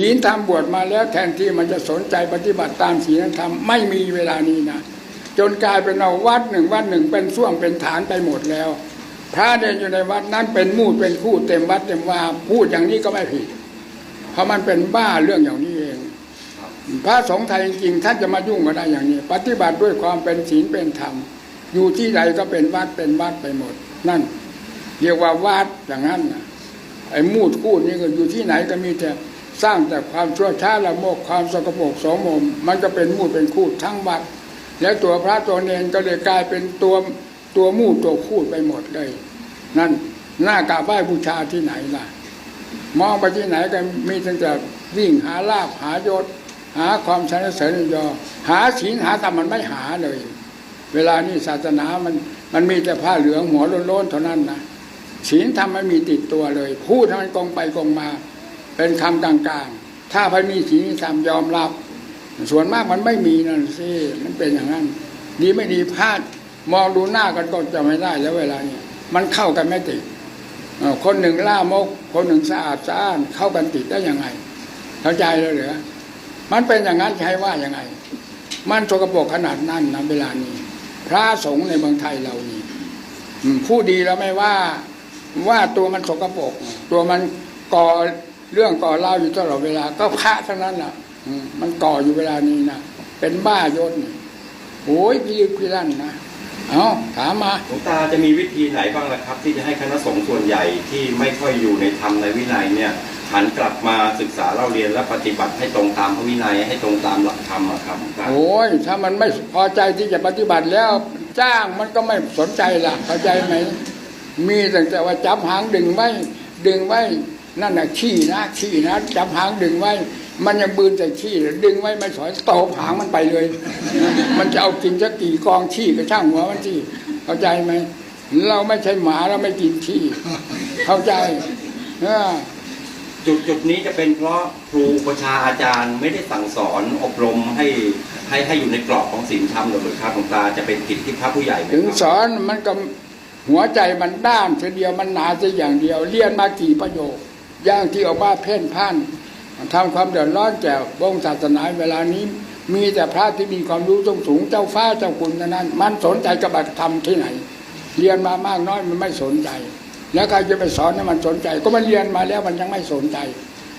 ศีลธรรมบวชมาแล้วแทนที่มันจะสนใจปฏิบัติตามศีลธรรมไม่มีเวลานี้นะจนกลายเป็นเอาวัดหนึ่งวัดหนึ่งเป็นช่วงเป็นฐานไปหมดแล้ว พระเดินอยู่ในวัดนั้นเป็นมูดเป็นคู่เต็มวัดเต็มว่าพูดอย่างนี้ก็ไม่ผิด เพราะมันเป็นบ้าเรื่องอย่างนี้เอง พระสงฆ์ไทยจริงๆท่านจะมายุ่งกันได้อย่างนี้ ปฏิบัติด้วยความเป็นศีลเป็นธรรม อยู่ที่ใดก็เป็นวัดเป็นวัดไปหมด นั่นเรียกว่าวัดอย่างนั้นไอ้มูดคูดนี่ก็อยู่ที่ไหนก็มีแต่ สร้างแต่ความชั่วช้าละโมกความสกปรกโสมม มันก็เป็นมูดเป็นคูดทั้งวัด แล้วตัวพระตัวเนนก็เลยกลายเป็นตัวตัวมูดตัวคูดไปหมดเลย นั่นหน้ากาบไหวบูชาที่ไหนล่ะ มองไปที่ไหนก็มีตั้งแต่วิ่งหาลาภหายศ หาความสรรเสริญยอ หาศีลหาธรรมมันไม่หาเลย เวลานี้ศาสนามันมันมีแต่ผ้าเหลืองหัวโล้นๆเท่านั้นนะศีลธรรมไม่มีติดตัวเลย พูดให้มันกองไปกองมา เป็นคำกลางๆ ถ้าพอมีศีลธรรมยอมรับ ส่วนมากมันไม่มีนั่นสิมันเป็นอย่างนั้น ดีไม่ดีพลาดมองดูหน้ากันก็จะไม่ได้แล้วเวลาเนี้ยมันเข้ากันไม่ติดคนหนึ่งล่ามก คนหนึ่งสะอาดสะอ้านเข้ากันติดได้ยังไง เข้าใจเลยเหรอมันเป็นอย่างนั้นใช้ว่ายังไง มันสกปรกขนาดนั้นนะเวลานี้ พระสงฆ์ในเมืองไทยเรานี่ผู้ดีแล้วไม่ว่าว่าตัวมันสกปรกตัวมันก่อ เรื่องก่อเล่าอยู่ตลอดเวลา ก็พระทั้งนั้นแหละอืมมันก่ออยู่เวลานี้นะเป็นบ้ายศนี่โอ้ยพี่ลึกพี่ลั่นนะเอาถามมาหลวงตาจะมีวิธีไหนบ้างล่ะครับ ที่จะให้คณะสงฆ์ส่วนใหญ่ที่ไม่ค่อยอยู่ในธรรมในวินัยเนี่ยหันกลับมาศึกษาเล่าเรียนและปฏิบัติให้ตรงตามพระวินัยให้ตรงตามหลักธรรมอะครับหลวงตาโอ้ยถ้ามันไม่พอใจที่จะปฏิบัติแล้วจ้างมันก็ไม่สนใจละเข้าใจไหมมีตั้งแต่ว่าจับหางดึงไว้ดึงไว้ นั่นน่ะขี้นะขี้นะจับหางดึงไว้ มันยังบืนแต่ขี้ดึงไว้ไม่ถอยตบหางมันไปเลย มันจะเอากินสักกี่กองขี้ก็ช่างหัวมันที่เข้าใจไหมเราไม่ใช่หมาเราไม่กินขี้เข้าใจเออจุดจุดนี้จะเป็นเพราะครูประชาอาจารย์ไม่ได้สั่งสอนอบรมให้ให้ให้อยู่ในกรอบของศีลธรรมหรือครับหลวงตาจะเป็นผิดที่พระผู้ใหญ่ไหมถึงครับสอนมันก็หัวใจมันด้านเสียเดียวมันหนาเสียอย่างเดียว เรียนมากี่ประโยคอ ย่างที่ออกมาเพ่นพ่านทำความเดือดร้อนแก่วงศาสนาเวลานี้ มีแต่พระที่มีความรู้สูงสูงเจ้าฟ้าเจ้าคุณเท่านั้น มันสนใจกับบัตรธรรมที่ไหน เรียนมามากน้อยมันไม่สนใจ แล้วใครจะไปสอนให้มันสนใจ ก็มันเรียนมาแล้วมันยังไม่สนใจ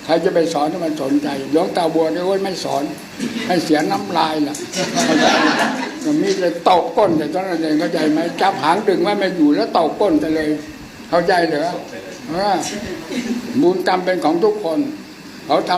ใครจะไปสอนให้มันสนใจหลวงตาบัวเนี่ยโอ้ยไม่สอนให้เสียน้ำลายล่ะมีแต่ตกก้นแต่ตอนนั้นเองเข้าใจไหมจับหางดึงไว้ไม่อยู่แล้วตอกก้นไปเลย เข้าใจเหรอเออบุญกรรมเป็นของทุกคน เขาทำ